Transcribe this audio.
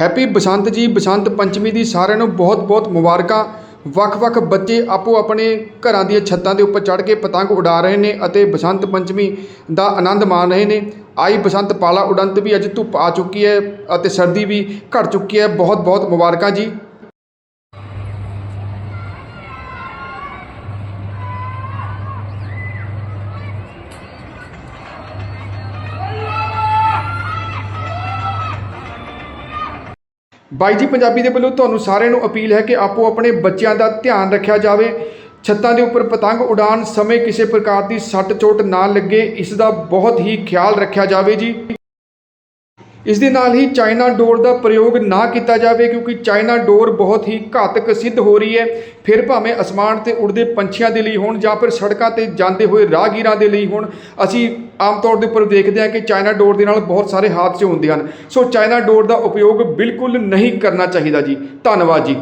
Happy ਬਸੰਤ ਜੀ, ਬਸੰਤ ਪੰਚਮੀ ਦੀ ਸਾਰਿਆਂ ਨੂੰ ਬਹੁਤ-ਬਹੁਤ ਮੁਬਾਰਕਾਂ। ਵੱਖ-ਵੱਖ ਬੱਚੇ ਆਪੋ ਆਪਣੇ ਘਰਾਂ ਦੀਆਂ ਛੱਤਾਂ ਦੇ ਉੱਪਰ ਚੜ੍ਹ ਕੇ ਪਤੰਗ ਉਡਾ ਰਹੇ ਨੇ ਅਤੇ ਬਸੰਤ ਪੰਚਮੀ ਦਾ ਆਨੰਦ ਮਾਣ ਰਹੇ ਨੇ। ਆਈ ਬਸੰਤ ਪਾਲਾ ਉਡੰਤ ਵੀ ਅੱਜ ਧੁੱਪ ਆ ਚੁੱਕੀ ਹੈ ਅਤੇ ਸਰਦੀ ਵੀ ਘਟ ਚੁੱਕੀ ਹੈ। ਬਹੁਤ-ਬਹੁਤ ਮੁਬਾਰਕਾਂ ਜੀ। ਬਾਈ ਜੀ, ਪੰਜਾਬੀ ਦੇ ਵੱਲੋਂ ਤੁਹਾਨੂੰ ਸਾਰਿਆਂ ਨੂੰ ਅਪੀਲ ਹੈ ਕਿ ਆਪੋ ਆਪਣੇ ਬੱਚਿਆਂ ਦਾ ਧਿਆਨ ਰੱਖਿਆ ਜਾਵੇ। ਛੱਤਾਂ ਦੇ ਉੱਪਰ ਪਤੰਗ ਉਡਾਣ ਸਮੇਂ ਕਿਸੇ ਪ੍ਰਕਾਰ ਦੀ ਸੱਟ ਚੋਟ ਨਾ ਲੱਗੇ, ਇਸ ਦਾ ਬਹੁਤ ਹੀ ਖਿਆਲ ਰੱਖਿਆ ਜਾਵੇ ਜੀ। ਇਸ ਦੇ ਨਾਲ ਹੀ ਚਾਈਨਾ ਡੋਰ ਦਾ ਪ੍ਰਯੋਗ ਨਾ ਕੀਤਾ ਜਾਵੇ, ਕਿਉਂਕਿ ਚਾਈਨਾ ਡੋਰ ਬਹੁਤ ਹੀ ਘਾਤਕ ਸਿੱਧ ਹੋ ਰਹੀ ਹੈ। ਫਿਰ ਭਾਵੇਂ ਅਸਮਾਨ ਤੇ ਉੜਦੇ ਪੰਛੀਆਂ ਦੇ ਲਈ ਹੋਣ ਜਾਂ ਫਿਰ ਸੜਕਾਂ ਤੇ ਜਾਂਦੇ ਹੋਏ ਰਾਹਗੀਰਾਂ ਦੇ ਲਈ ਹੋਣ, ਅਸੀਂ ਆਮ ਤੌਰ ਦੇ ਉੱਪਰ ਦੇਖਦੇ ਹਾਂ ਕਿ ਚਾਈਨਾ ਡੋਰ ਦੇ ਨਾਲ ਬਹੁਤ ਸਾਰੇ ਹਾਦਸੇ ਹੁੰਦੇ ਹਨ। ਸੋ ਚਾਈਨਾ ਡੋਰ ਦਾ ਉਪਯੋਗ ਬਿਲਕੁਲ ਨਹੀਂ ਕਰਨਾ ਚਾਹੀਦਾ ਜੀ। ਧੰਨਵਾਦ ਜੀ।